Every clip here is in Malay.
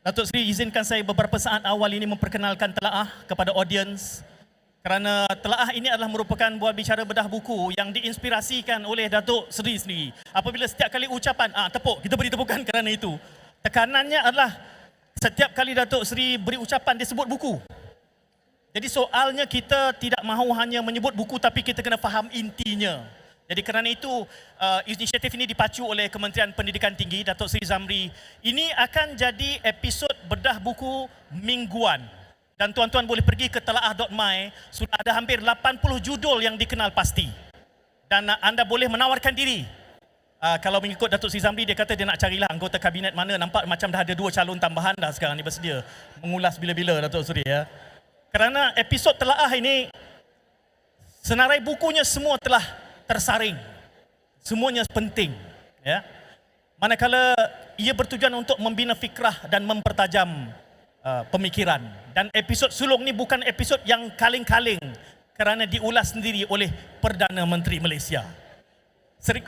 Datuk Seri izinkan saya beberapa saat awal ini memperkenalkan telaah kepada audiens kerana telaah ini adalah merupakan buah bicara bedah buku yang diinspirasikan oleh Datuk Seri sendiri. Apabila setiap kali ucapan, ah tepuk, kita beri tepukan kerana itu. Tekanannya adalah setiap kali Datuk Seri beri ucapan dia sebut buku. Jadi soalnya kita tidak mahu hanya menyebut buku tapi kita kena faham intinya. Jadi kerana itu uh, inisiatif ini dipacu oleh Kementerian Pendidikan Tinggi Datuk Seri Zamri. Ini akan jadi episod bedah buku mingguan. Dan tuan-tuan boleh pergi ke telaah.my, sudah ada hampir 80 judul yang dikenal pasti. Dan uh, anda boleh menawarkan diri. Uh, kalau mengikut Datuk Seri Zamri, dia kata dia nak carilah anggota kabinet mana. Nampak macam dah ada dua calon tambahan dah sekarang ni bersedia. Mengulas bila-bila Datuk Seri ya. Kerana episod telaah ini, senarai bukunya semua telah tersaring. Semuanya penting. Ya. Manakala ia bertujuan untuk membina fikrah dan mempertajam uh, pemikiran. Dan episod sulung ni bukan episod yang kaling-kaling kerana diulas sendiri oleh Perdana Menteri Malaysia. Sering,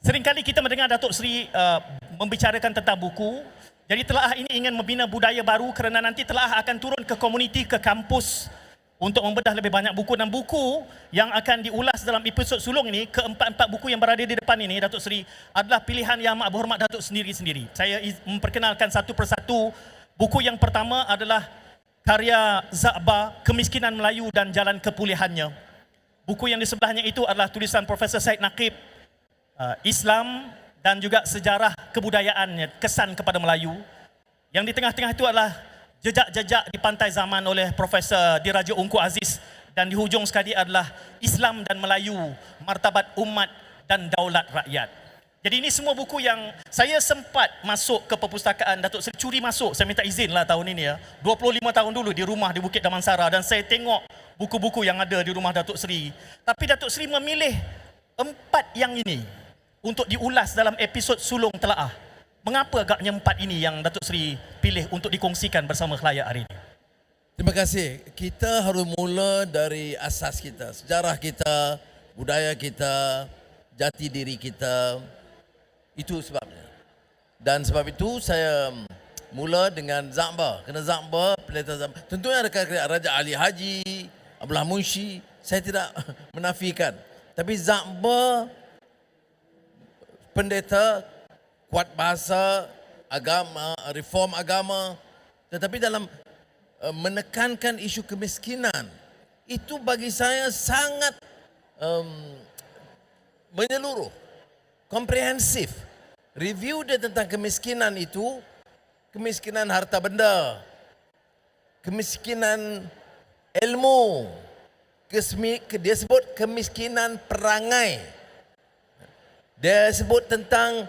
seringkali kita mendengar Datuk Seri uh, membicarakan tentang buku. Jadi telaah ini ingin membina budaya baru kerana nanti telaah akan turun ke komuniti, ke kampus, untuk membedah lebih banyak buku dan buku yang akan diulas dalam episod sulung ini keempat-empat buku yang berada di depan ini Datuk Seri adalah pilihan yang amat berhormat Datuk sendiri-sendiri. Saya memperkenalkan satu persatu. Buku yang pertama adalah karya Zakba Kemiskinan Melayu dan Jalan Kepulihannya. Buku yang di sebelahnya itu adalah tulisan Profesor Said Naqib uh, Islam dan juga sejarah kebudayaannya kesan kepada Melayu. Yang di tengah-tengah itu adalah jejak-jejak di pantai zaman oleh Profesor Diraja Ungku Aziz dan di hujung sekali adalah Islam dan Melayu, martabat umat dan daulat rakyat. Jadi ini semua buku yang saya sempat masuk ke perpustakaan Datuk Seri curi masuk, saya minta izin lah tahun ini ya. 25 tahun dulu di rumah di Bukit Damansara dan saya tengok buku-buku yang ada di rumah Datuk Seri. Tapi Datuk Seri memilih empat yang ini untuk diulas dalam episod sulung telaah. Mengapa agaknya empat ini yang Datuk Seri pilih untuk dikongsikan bersama khalayak hari ini? Terima kasih. Kita harus mula dari asas kita, sejarah kita, budaya kita, jati diri kita. Itu sebabnya. Dan sebab itu saya mula dengan Zakba. Kerana Zakba, pendeta Zakba. Tentunya ada kata Raja Ali Haji, Abdullah Munshi. Saya tidak menafikan. Tapi Zakba, pendeta, kuat bahasa, agama, reform agama. Tetapi dalam uh, menekankan isu kemiskinan, itu bagi saya sangat um, menyeluruh, komprehensif. Review dia tentang kemiskinan itu, kemiskinan harta benda, kemiskinan ilmu, kesmi, dia sebut kemiskinan perangai. Dia sebut tentang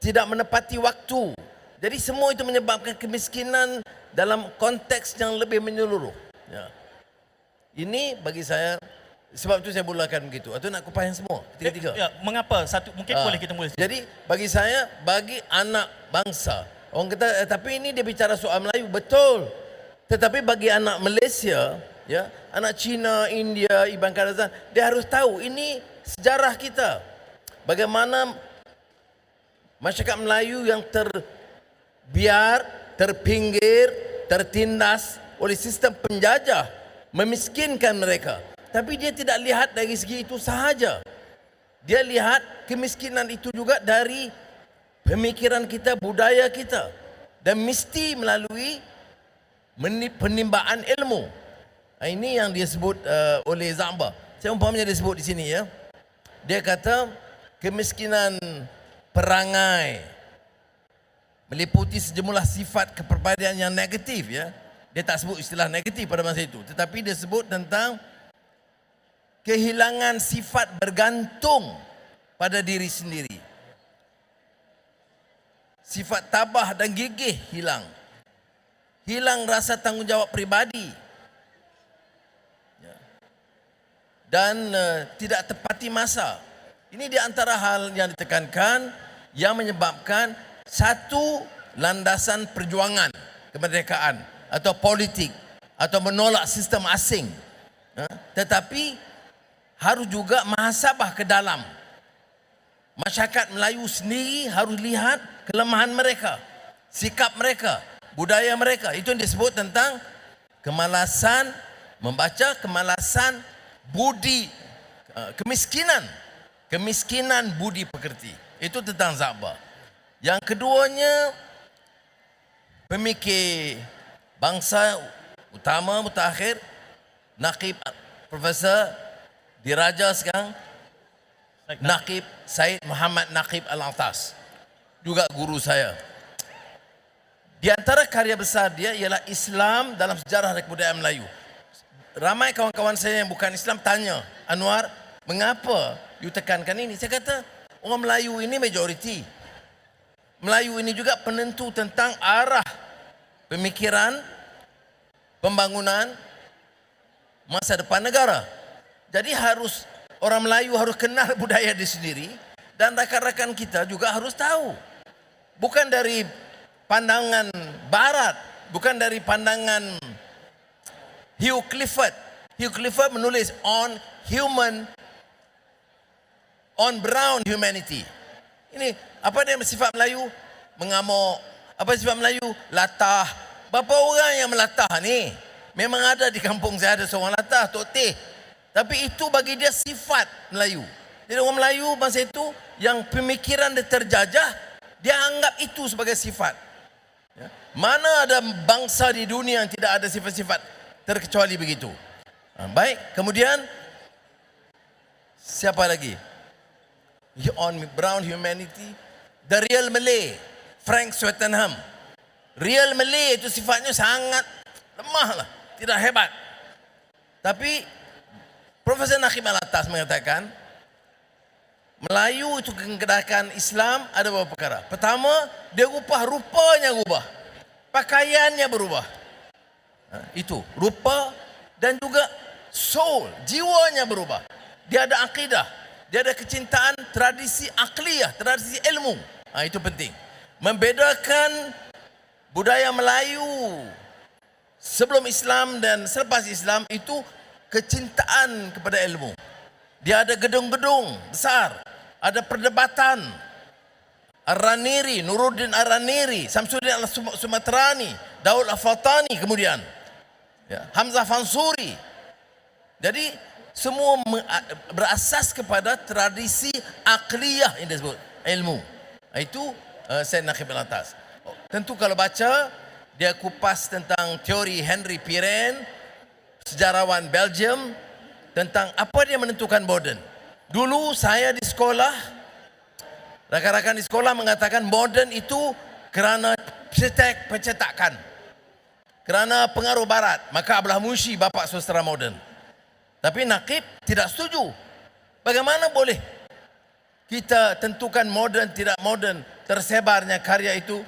tidak menepati waktu. Jadi semua itu menyebabkan kemiskinan dalam konteks yang lebih menyeluruh. Ya. Ini bagi saya sebab itu saya mulakan begitu. Atau nak kupas yang semua? Tiga-tiga. Ya, mengapa? Satu mungkin Ah. boleh kita mula. Jadi bagi saya bagi anak bangsa. Orang kata eh, tapi ini dia bicara soal Melayu betul. Tetapi bagi anak Malaysia, ya, anak Cina, India, Iban Karazan, dia harus tahu ini sejarah kita. Bagaimana masyarakat Melayu yang terbiar, terpinggir, tertindas oleh sistem penjajah memiskinkan mereka. Tapi dia tidak lihat dari segi itu sahaja. Dia lihat kemiskinan itu juga dari pemikiran kita, budaya kita. Dan mesti melalui penimbaan ilmu. Ah, Ini yang dia sebut uh, oleh Zamba. Saya umpamanya dia sebut di sini ya. Dia kata kemiskinan perangai meliputi sejumlah sifat kepribadian yang negatif ya. Dia tak sebut istilah negatif pada masa itu, tetapi dia sebut tentang kehilangan sifat bergantung pada diri sendiri. Sifat tabah dan gigih hilang. Hilang rasa tanggungjawab pribadi. Ya. Dan uh, tidak tepati masa. Ini di antara hal yang ditekankan yang menyebabkan satu landasan perjuangan kemerdekaan atau politik atau menolak sistem asing. Ha? Tetapi harus juga mahasabah ke dalam. Masyarakat Melayu sendiri harus lihat kelemahan mereka. sikap mereka, budaya mereka. Itu yang disebut tentang kemalasan membaca, kemalasan budi uh, kemiskinan. Kemiskinan budi pekerti. Itu tentang Zabah. Yang keduanya pemikir bangsa utama mutakhir Nakib Profesor Diraja sekarang Nakib Said Muhammad Nakib Al-Atas juga guru saya di antara karya besar dia ialah Islam dalam sejarah kebudayaan Melayu ramai kawan-kawan saya yang bukan Islam tanya Anwar mengapa you tekankan ini saya kata orang Melayu ini majoriti Melayu ini juga penentu tentang arah pemikiran pembangunan masa depan negara. Jadi harus orang Melayu harus kenal budaya dia sendiri dan rakan-rakan kita juga harus tahu. Bukan dari pandangan barat, bukan dari pandangan Hugh Clifford. Hugh Clifford menulis on human on brown humanity. Ini apa dia sifat Melayu? Mengamuk. Apa sifat Melayu? Latah. Berapa orang yang melatah ni? Memang ada di kampung saya ada seorang latah, Tok Teh. Tapi itu bagi dia sifat Melayu. Jadi orang Melayu masa itu yang pemikiran dia terjajah, dia anggap itu sebagai sifat. Ya. Mana ada bangsa di dunia yang tidak ada sifat-sifat terkecuali begitu. Ha, baik, kemudian siapa lagi? On Brown Humanity, The Real Malay, Frank Swettenham. Real Malay itu sifatnya sangat lemah lah, tidak hebat. Tapi Profesor Nakib Alatas mengatakan Melayu itu kedakan Islam ada beberapa perkara. Pertama, dia rupah rupanya rubah. Pakaiannya berubah. Ha, itu rupa dan juga soul, jiwanya berubah. Dia ada akidah, dia ada kecintaan tradisi akliyah, tradisi ilmu. Ha, itu penting. Membedakan budaya Melayu sebelum Islam dan selepas Islam itu kecintaan kepada ilmu. Dia ada gedung-gedung besar, ada perdebatan. Ar-Raniri, Nuruddin Ar-Raniri, Samsudin Al-Sumatrani, Daud Al-Fatani kemudian. Ya, Hamzah Fansuri. Jadi semua berasas kepada tradisi akliyah yang disebut ilmu. Itu uh, Said Naqib Al-Atas. Oh, tentu kalau baca dia kupas tentang teori Henry Pirenne sejarawan Belgium tentang apa dia menentukan modern. Dulu saya di sekolah, rakan-rakan di sekolah mengatakan modern itu kerana cetak pencetakan. Kerana pengaruh barat, maka Abdullah Munshi bapa sastra modern. Tapi Nakib tidak setuju. Bagaimana boleh kita tentukan modern tidak modern tersebarnya karya itu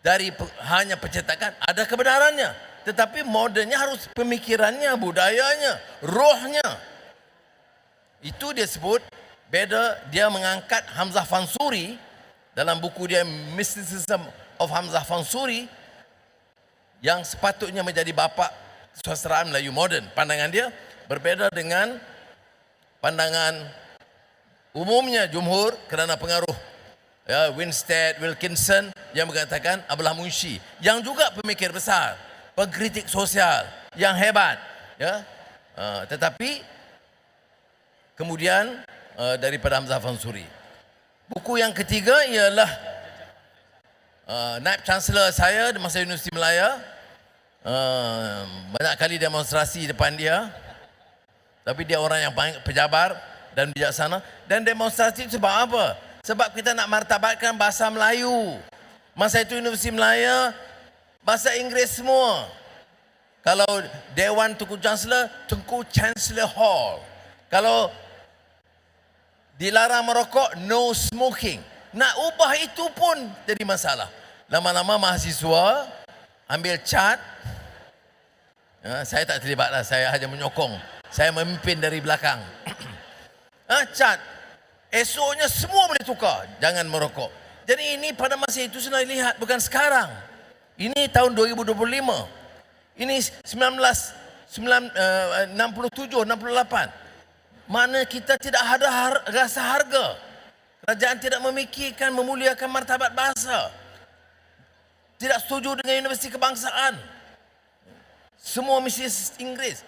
dari hanya pencetakan ada kebenarannya tetapi modernnya harus pemikirannya, budayanya, rohnya. Itu dia sebut beda dia mengangkat Hamzah Fansuri dalam buku dia Mysticism of Hamzah Fansuri yang sepatutnya menjadi bapa susastraan Melayu moden. Pandangan dia berbeda dengan pandangan umumnya jumhur kerana pengaruh ya, Winstead, Wilkinson yang mengatakan Abdullah Munshi yang juga pemikir besar pengkritik sosial yang hebat ya. Uh, tetapi kemudian uh, daripada Hamzah Fansuri. Buku yang ketiga ialah uh, naib chancellor saya di masa Universiti Melaya. Uh, banyak kali demonstrasi depan dia tapi dia orang yang paling pejabar dan bijaksana dan demonstrasi sebab apa sebab kita nak martabatkan bahasa Melayu masa itu Universiti Melaya bahasa Inggeris semua. Kalau Dewan Tengku Chancellor, Tengku Chancellor Hall. Kalau dilarang merokok, no smoking. Nak ubah itu pun jadi masalah. Lama-lama mahasiswa ambil cat. Ya, saya tak terlibat lah, saya hanya menyokong. Saya memimpin dari belakang. ha, cat. Esoknya semua boleh tukar. Jangan merokok. Jadi ini pada masa itu sudah lihat, bukan sekarang. Ini tahun 2025. Ini 19 9, uh, 67, 68. Mana kita tidak ada har, rasa harga. Kerajaan tidak memikirkan memuliakan martabat bahasa. tidak setuju dengan universiti kebangsaan. Semua mesti Inggris.